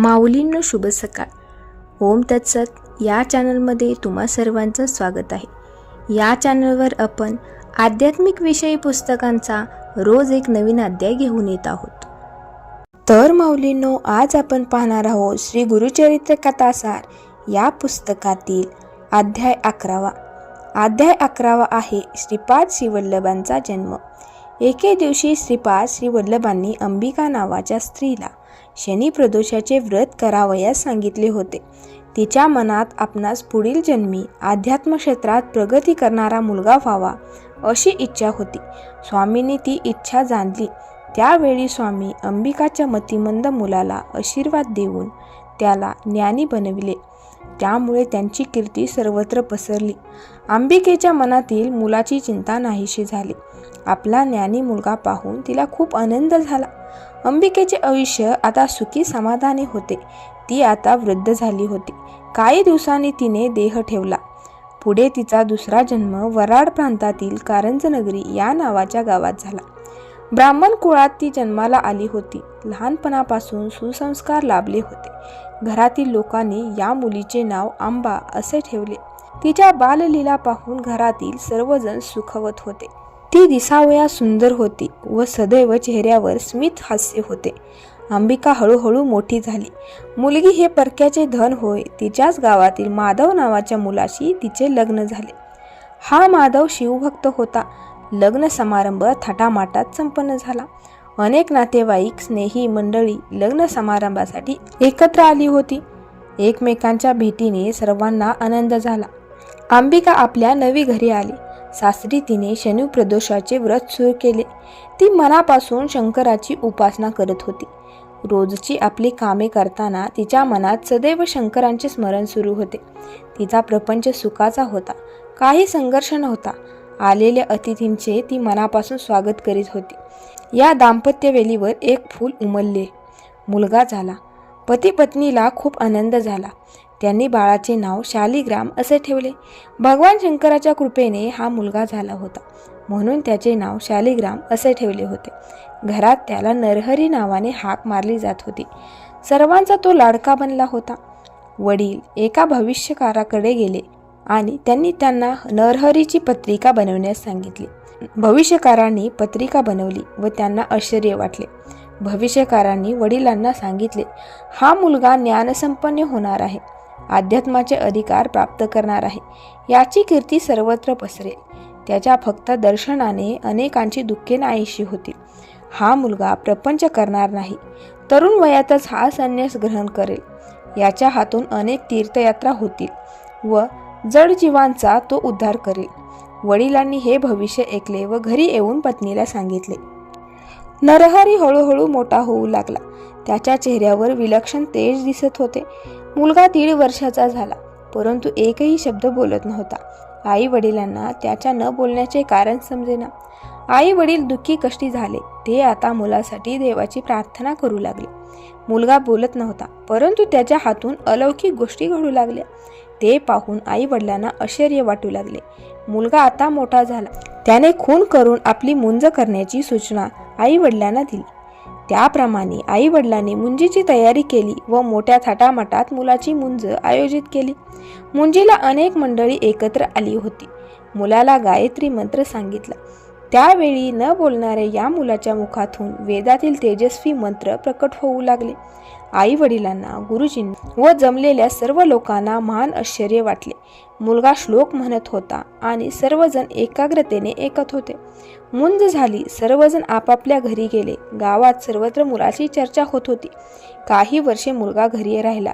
माऊलींनो शुभ सकाळ. ओम तत्सत. या चॅनलमध्ये तुम्हा सर्वांचं स्वागत आहे. या चॅनलवर आपण आध्यात्मिक विषयी पुस्तकांचा रोज एक नवीन अध्याय घेऊन येत आहोत. तर माऊलींनो आज आपण पाहणार आहोत श्री गुरुचरित्र कथासार या पुस्तकातील अध्याय अकरावा. अध्याय अकरावा आहे श्रीपाद श्रीवल्लभांचा जन्म. एके दिवशी श्रीपाद श्रीवल्लभांनी अंबिका नावाच्या स्त्रीला शनी प्रदोषाचे व्रत करावयास सांगितले होते. तिच्या मनात आपणास पुढील जन्मी अध्यात्म क्षेत्रात प्रगती करणारा मुलगा व्हावा अशी इच्छा होती. स्वामींनी ती इच्छा जाणली. त्यावेळी स्वामी अंबिकाच्या मतिमंद मुलाला आशीर्वाद देऊन त्याला ज्ञानी बनविले. त्यामुळे त्यांची कीर्ती सर्वत्र पसरली. अंबिकेच्या मनातील मुलाची चिंता नाहीशी झाली. आपला ज्ञानी मुलगा पाहून तिला खूप आनंद झाला. अंबिकेचे आयुष्य आता सुखी समाधानी होते. ती आता वृद्ध झाली होती. काही दिवसांनी तिने देह ठेवला. पुढे तिचा दुसरा जन्म वराड प्रांतातील कारंजनगरी या नावाच्या गावात झाला. ब्राह्मण कुळात ती जन्माला आली होती. लहानपणापासून सुसंस्कार लाभले होते. घरातील लोकांनी या मुलीचे नाव आंबा असे ठेवले. तिच्या बाललीला पाहून घरातील सर्वजण सुखवत होते. ती दिसावया सुंदर होती व सदैव चेहऱ्यावर स्मित हास्य होते. अंबिका हळूहळू मोठी झाली. मुलगी हे परक्याचे धन होय तिच्याच गावातील माधव नावाच्या मुलाशी तिचे लग्न झाले. हा माधव शिवभक्त होता. लग्न समारंभ थाटामाटात संपन्न झाला. अनेक नातेवाईक स्नेही मंडळी लग्न समारंभासाठी एकत्र आली होती. एकमेकांच्या भेटीने सर्वांना आनंद झाला. अंबिका आपल्या नवी घरी आली. सासरी तिने शनी प्रदोषाचे व्रत सुरू केले. ती मनापासून शंकराची उपासना करत होती. रोजची आपली कामे करताना तिच्या मनात सदैव शंकरांचे स्मरण सुरू होते. तिचा प्रपंच सुखाचा होता. काही संघर्ष नव्हता. आलेल्या अतिथींचे ती मनापासून स्वागत करीत होती. या दाम्पत्यवेलीवर एक फूल उमलले. मुलगा झाला. पती पत्नीला खूप आनंद झाला. त्यांनी बाळाचे नाव शालिग्राम असे ठेवले. भगवान शंकराच्या कृपेने हा मुलगा झाला होता. म्हणून त्याचे नाव शालिग्राम असे ठेवले होते. घरात त्याला नरहरी नावाने हाक मारली जात होती. सर्वांचा तो लाडका बनला होता. वडील एका भविष्यकाराकडे गेले आणि त्यांनी त्यांना नरहरीची पत्रिका बनवण्यास सांगितली. भविष्यकारांनी पत्रिका बनवली व त्यांना आश्चर्य वाटले. भविष्यकारांनी वडिलांना सांगितले हा मुलगा ज्ञानसंपन्न होणार आहे. अध्यात्माचे अधिकार प्राप्त करणार आहे. याची कीर्ती सर्वत्र पसरेल. त्याच्या फक्त दर्शनाने अनेकांची दुःखे नाहीशी होतील. हा मुलगा प्रपंच करणार नाही. तरुण वयातच हा संन्यास ग्रहण करेल. याच्या हातून अनेक तीर्थयात्रा होतील व जड जीवांचा तो उद्धार करेल. वडिलांनी हे भविष्य ऐकले व घरी येऊन पत्नीला सांगितले. नरहरी हळूहळू मोठा होऊ लागला. त्याच्या चेहऱ्यावर विलक्षण तेज दिसत होते. मुलगा दीड वर्षाचा झाला परंतु एकही शब्द बोलत नव्हता. आई वडिलांना त्याच्या न बोलण्याचे कारण समजेना. आई वडील दुःखी कष्टी झाले ते आता मुलासाठी देवाची प्रार्थना करू लागले. मुलगा बोलत नव्हता परंतु त्याच्या हातून अलौकिक गोष्टी घडू लागल्या. ते पाहून आई वडिलांना आश्चर्य वाटू लागले. मुलगा आता मोठा झाला त्याने खून करून आपली मुंज करण्याची सूचना आई वडिलांना दिली. त्याप्रमाणे आई वडिलांनी मुंजीची तयारी केली व मोठ्या थाटामाटात मुलाची मुंज आयोजित केली. मुंजीला अनेक मंडळी एकत्र आली होती. मुलाला गायत्री मंत्र सांगितला. त्यावेळी न बोलणाऱ्या या मुलाच्या मुखातून वेदातील तेजस्वी मंत्र प्रकट होऊ लागले. आई वडिलांना गुरुजींना व जमलेल्या सर्व लोकांना महान आश्चर्य वाटले. मुलगा श्लोक म्हणत होता आणि सर्वजण एकाग्रतेने ऐकत होते. मुंज झाली सर्वजण आपापल्या घरी गेले. गावात सर्वत्र मुलाची चर्चा होत होती. काही वर्षे मुलगा घरी राहिला.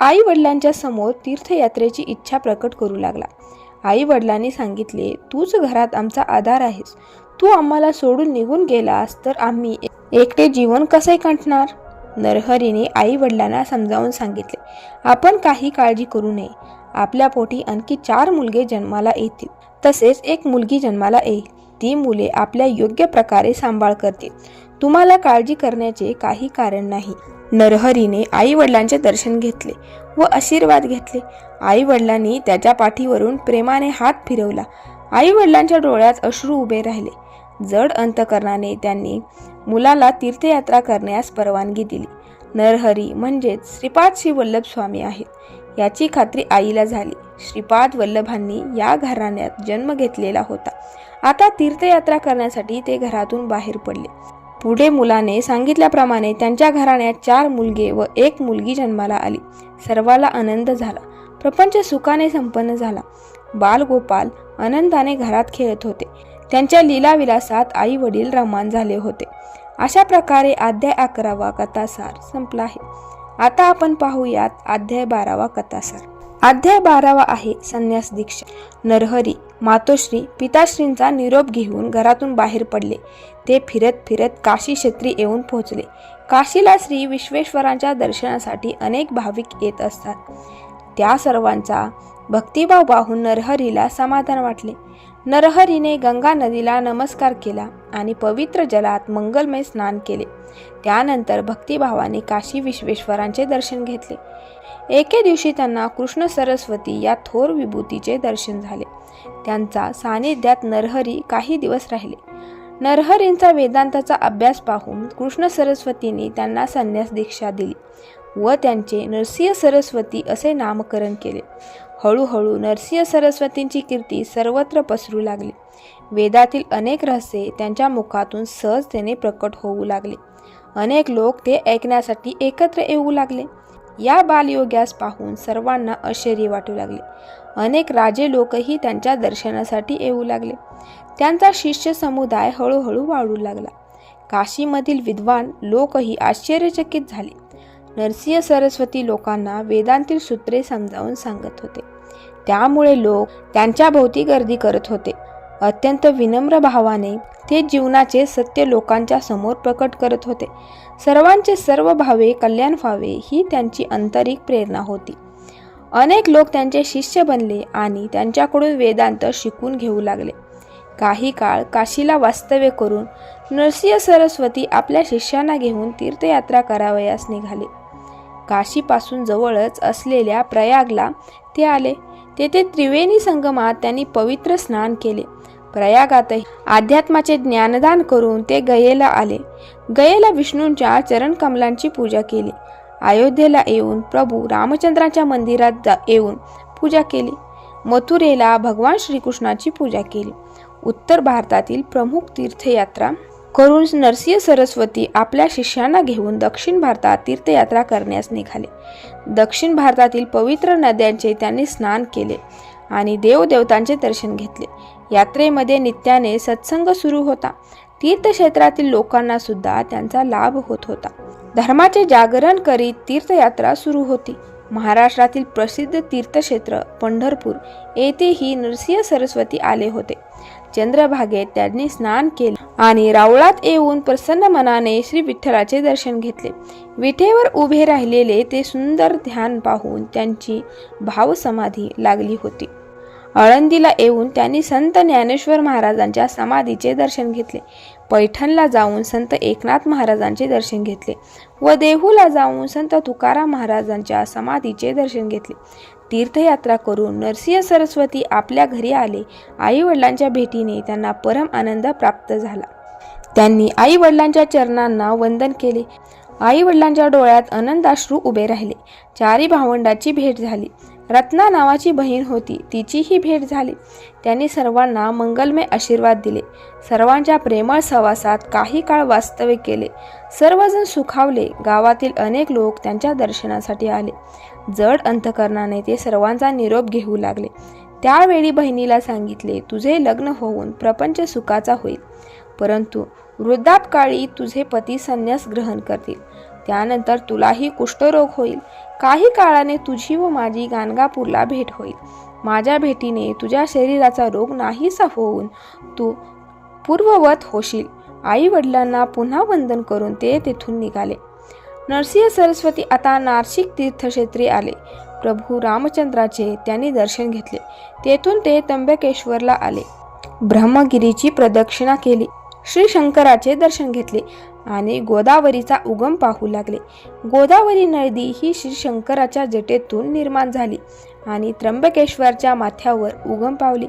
आई वडिलांच्या समोर तीर्थयात्रेची इच्छा प्रकट करू लागला. आई वडिलांनी सांगितले तूच घरात आमचा आधार आहेस. तू आम्हाला सोडून निघून गेलास तर आम्ही एकटे जीवन कसे कंठणार नरहरीने आई वडिलांना समजावून सांगितले आपण काही काळजी करू नये. आपल्या पोटी आणखी चार मुलगे जन्माला येतील. तसेच एक मुलगी जन्माला येईल. ती मुले आपल्या योग्य प्रकारे सांभाळ करतील. तुम्हाला काळजी करण्याचे काही कारण नाही. नरहरीने आई वडिलांचे दर्शन घेतले व आशीर्वाद घेतले. आई वडिलांनी त्याच्या पाठीवरून प्रेमाने हात फिरवला. आई वडिलांच्या डोळ्यात अश्रू उभे राहिले. जड अंतकरणाने त्यांनी मुलाला तीर्थयात्रा करण्यास परवानगी दिली. नरहरी म्हणजेच श्रीपाद श्री वल्लभ स्वामी आहेत. याची खात्री आईला झाली. श्रीपाद वल्लभांनी या घराण्यात जन्म घेतलेला होता. आता तीर्थयात्रा करण्यासाठी ते घरातून बाहेर पडले. पुढे मुलाने सांगितल्याप्रमाणे त्यांच्या घराण्यात चार मुलगे व एक मुलगी जन्माला आली. सर्वाला आनंद झाला. प्रपंच सुखाने संपन्न झाला. बालगोपाल आनंदाने घरात खेळत होते. त्यांच्या लीलाविलासात आई वडील रमान झाले होते. अशा प्रकारे अध्याय अकरावा कथासार संपला आहे. आता आपण पाहूयात अध्याय बारावा कथासार. अध्याय बारावा आहे संन्यास दीक्षा. नरहरी मातोश्री पिताश्रींचा निरोप घेऊन घरातून बाहेर पडले. ते फिरत फिरत काशी क्षेत्री येऊन पोहोचले. काशीला श्री विश्वेश्वरांच्या दर्शनासाठी अनेक भाविक येत असतात. त्या सर्वांचा भक्तिभाव पाहून नरहरीला समाधान वाटले. नरहरीने गंगा नदीला नमस्कार केला आणि पवित्र जलात मंगलमय स्नान केले. त्यानंतर भक्तिभावाने काशी विश्वेश्वरांचे दर्शन घेतले. एके दिवशी त्यांना कृष्ण सरस्वती या थोर विभूतीचे दर्शन झाले. त्यांचा सानिध्यात नरहरी काही दिवस राहिले. नरहरींचा वेदांताचा अभ्यास पाहून कृष्ण सरस्वतीने त्यांना संन्यास दीक्षा दिली व त्यांचे नरसिंह सरस्वती असे नामकरण केले. हळूहळू नरसिंह सरस्वतींची कीर्ती सर्वत्र पसरू लागली. वेदातील अनेक रहस्ये त्यांच्या मुखातून सहजतेने प्रकट होऊ लागले. अनेक लोक ते ऐकण्यासाठी एकत्र येऊ लागले. या बालयोग्यास पाहून सर्वांना आश्चर्य वाटू लागले. अनेक राजे लोकही त्यांच्या दर्शनासाठी येऊ लागले. त्यांचा शिष्य समुदाय हळूहळू वाढू लागला. काशीमधील विद्वान लोकही आश्चर्यचकित झाले. नरसिंह सरस्वती लोकांना वेदांतील सूत्रे समजावून सांगत होते. त्यामुळे लोक त्यांच्या भोवती गर्दी करत होते. अत्यंत विनम्र भावाने ते जीवनाचे सत्य लोकांच्या समोर प्रकट करत होते. सर्वांचे सर्व भावे कल्याण व्हावे ही त्यांची आंतरिक प्रेरणा होती. अनेक लोक त्यांचे शिष्य बनले आणि त्यांच्याकडून वेदांत शिकून घेऊ लागले. काही काळ काशीला वास्तव्य करून नरसिंह सरस्वती आपल्या शिष्यांना घेऊन तीर्थयात्रा करावयास निघाले. काशीपासून जवळच असलेल्या प्रयागला ते आले. तेथे त्रिवेणी संगमात त्यांनी पवित्र स्नान केले. प्रयागातही अध्यात्माचे ज्ञानदान करून ते गयेला आले. गयेला विष्णूंच्या चरणकमलांची पूजा केली. अयोध्येला येऊन प्रभू रामचंद्राच्या मंदिरात जा येऊन पूजा केली. मथुरेला भगवान श्रीकृष्णाची पूजा केली. उत्तर भारतातील प्रमुख तीर्थयात्रा करून नरसिंह सरस्वती आपल्या शिष्यांना घेऊन दक्षिण भारतात तीर्थयात्रा करण्यास निघाले. दक्षिण भारतातील पवित्र नद्यांचे त्यांनी स्नान केले आणि देवदेवतांचे दर्शन घेतले. यात्रेमध्ये नित्याने सत्संग सुरू होता. तीर्थक्षेत्रातील लोकांना सुद्धा त्यांचा लाभ होत होता. धर्माचे जागरण करीत तीर्थयात्रा सुरू होती. महाराष्ट्रातील प्रसिद्ध तीर्थक्षेत्र पंढरपूर येथेही नरसिंह सरस्वती आले होते. चंद्रभागेत त्यांनी स्नान केले आणि रावळात येऊन प्रसन्न मनाने श्री विठ्ठलाचे दर्शन घेतले. विठेवर उभे राहिलेले ते सुंदर ध्यान पाहून त्यांची भावसमाधी लागली होती. आळंदीला येऊन त्यांनी संत ज्ञानेश्वर महाराजांच्या समाधीचे दर्शन घेतले. पैठणला जाऊन संत एकनाथ महाराजांचे दर्शन घेतले व देहूला जाऊन संत तुकाराम महाराजांच्या समाधीचे दर्शन घेतले. तीर्थयात्रा करून नरसिंह सरस्वती आपल्या घरी आले. आई वडिलांच्या भेटीने त्यांना परम आनंद प्राप्त झाला. त्यांनी आई वडिलांच्या चरणांना वंदन केले. आई वडिलांच्या डोळ्यात आनंदाश्रू उभे राहिले. चारी भावंडाची भेट झाली. रत्ना नावाची बहीण होती तिचीही भेट झाली. त्यांनी सर्वांना मंगलमय आशीर्वाद दिले. सर्वांच्या प्रेमळ सहवासात काही काळ वास्तव्य केले. सर्वजण सुखावले. गावातील अनेक लोक त्यांच्या दर्शनासाठी आले. जड अंतकरणाने ते सर्वांचा निरोप घेऊ लागले. त्यावेळी बहिणीला सांगितले तुझे लग्न होऊन प्रपंच सुखाचा होईल. परंतु वृद्धापकाळी तुझे पती संन्यास ग्रहण करतील. त्यानंतर तुलाही कुष्ठरोग होईल. काही काळाने तुझी व माझी गाणगापूरला भेट होईल. माझ्या भेटीने तुझ्या शरीराचा रोग नाहीसा होऊन तू पूर्ववत होशील. आई वडिलांना पुन्हा वंदन करून ते तेथून निघाले. नरसिंह सरस्वती आता नाशिक तीर्थक्षेत्री आले. प्रभू रामचंद्राचे त्यांनी दर्शन घेतले. तेथून ते त्र्यंबकेश्वरला आले. ब्रह्मगिरीची प्रदक्षिणा केली. श्री शंकराचे दर्शन घेतले आणि गोदावरीचा उगम पाहू लागले. गोदावरी नदी ही श्री शंकराच्या जटेतून निर्माण झाली आणि त्र्यंबकेश्वरच्या माथ्यावर उगम पावली.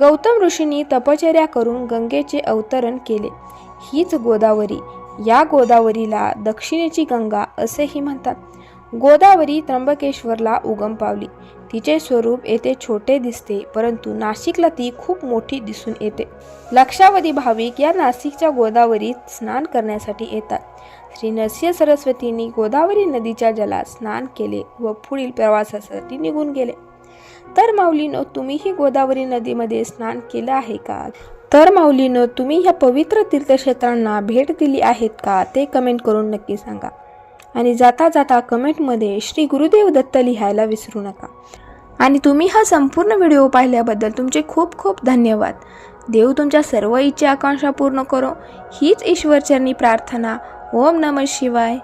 गौतम ऋषींनी तपचर्या करून गंगेचे अवतरण केले. हीच गोदावरी. या गोदावरीला दक्षिणेची गंगा असेही म्हणतात. गोदावरी त्र्यंबकेश्वरला उगम पावली. तिचे स्वरूप येथे छोटे दिसते परंतु नाशिकला ती खूप मोठी दिसून येते. लक्षावधी भाविक या नाशिकच्या गोदावरीत स्नान करण्यासाठी येतात. श्री नरसिंह सरस्वतींनी गोदावरी नदीच्या जलात स्नान केले व पुढील प्रवासासाठी निघून गेले. तर माऊलीनो तुम्हीही गोदावरी नदीमध्ये स्नान केलं आहे का? तर माऊलीनं तुम्ही ह्या पवित्र तीर्थक्षेत्रांना भेट दिली आहेत का ते कमेंट करून नक्की सांगा. आणि जाता जाता कमेंटमध्ये श्री गुरुदेव दत्त लिहायला विसरू नका. आणि तुम्ही हा संपूर्ण व्हिडिओ पाहिल्याबद्दल तुमचे खूप खूप धन्यवाद. देव तुमच्या सर्व इच्छा आकांक्षा पूर्ण करो. हीच ईश्वरचरणी प्रार्थना. ओम नम शिवाय.